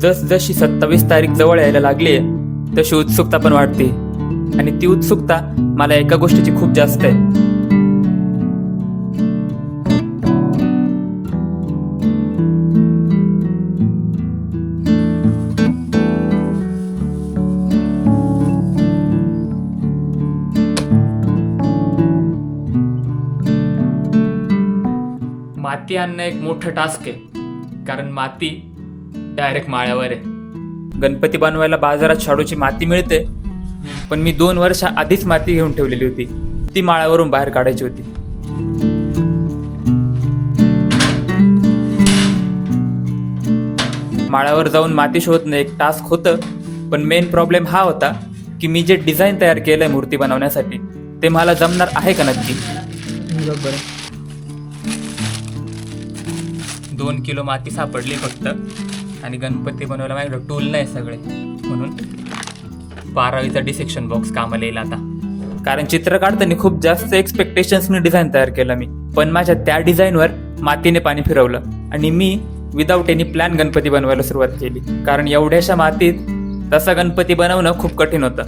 जस जशी सत्तावीस तारीख जवळ यायला लागली तशी उत्सुकता पण वाढते. आणि ती उत्सुकता मला एका गोष्टीची खूप जास्त आहे. माती आणणं एक मोठं टास्क आहे. कारण माती डायरेक्ट माळ्यावर आहे. गणपती बनवायला बाजारात शाडूची माती मिळते. पण मी दोन वर्ष आधीच माती घेऊन ठेवलेली होती. ती माळ्यावरून बाहेर काढायची होती. माळ्यावर जाऊन माती शोधणं एक टास्क होतं. पण मेन प्रॉब्लेम हा होता की मी जे डिझाईन तयार केलंय मूर्ती बनवण्यासाठी ते मला जमणार आहे का नक्की? दोन किलो माती सापडली फक्त. आणि गणपती बनवायला माझ्याकडे टूल नाही सगळे. म्हणून बारावीचा डिसेक्शन बॉक्स कामाला येईल आता. कारण चित्र काढताना खूप जास्त एक्सपेक्टेशन्सने डिझाईन तयार केलं मी. पण माझ्या त्या डिझाईनवर मातीने पाणी फिरवलं. आणि मी विदाऊट एनी प्लॅन गणपती बनवायला सुरुवात केली. कारण एवढ्याशा मातीत तसा गणपती बनवणं खूप कठीण होतं.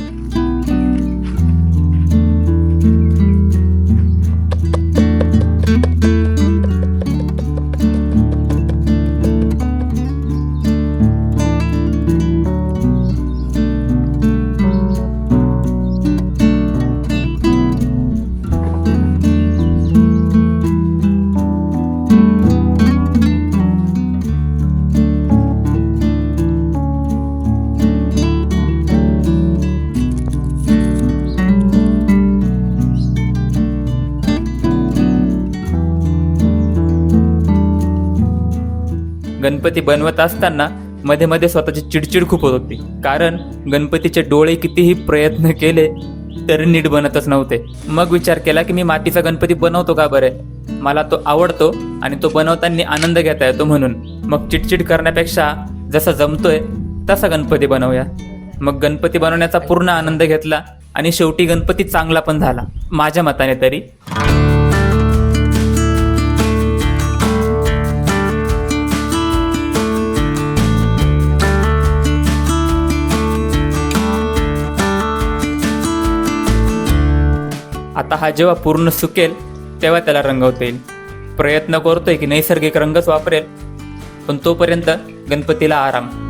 गणपती बनवत असताना मध्ये मध्ये स्वतःची चिडचिड खूप होत होती. कारण गणपतीचे डोळे कितीही प्रयत्न केले तरी नीट बनतच नव्हते. मग विचार केला की मी मातीचा गणपती बनवतो का बरे? मला तो आवडतो आणि तो बनवताना आनंद घेता येतो म्हणून. मग चिडचिड करण्यापेक्षा जसा जमतोय तसा गणपती बनवूया. मग गणपती बनवण्याचा पूर्ण आनंद घेतला आणि शेवटी गणपती चांगला पण झाला. माझ्या मताने तरी. आता हा जेव्हा पूर्ण सुकेल तेव्हा त्याला रंगवता येईल. प्रयत्न करतोय की नैसर्गिक रंगच वापरेल पण तोपर्यंत गणपतीला आराम.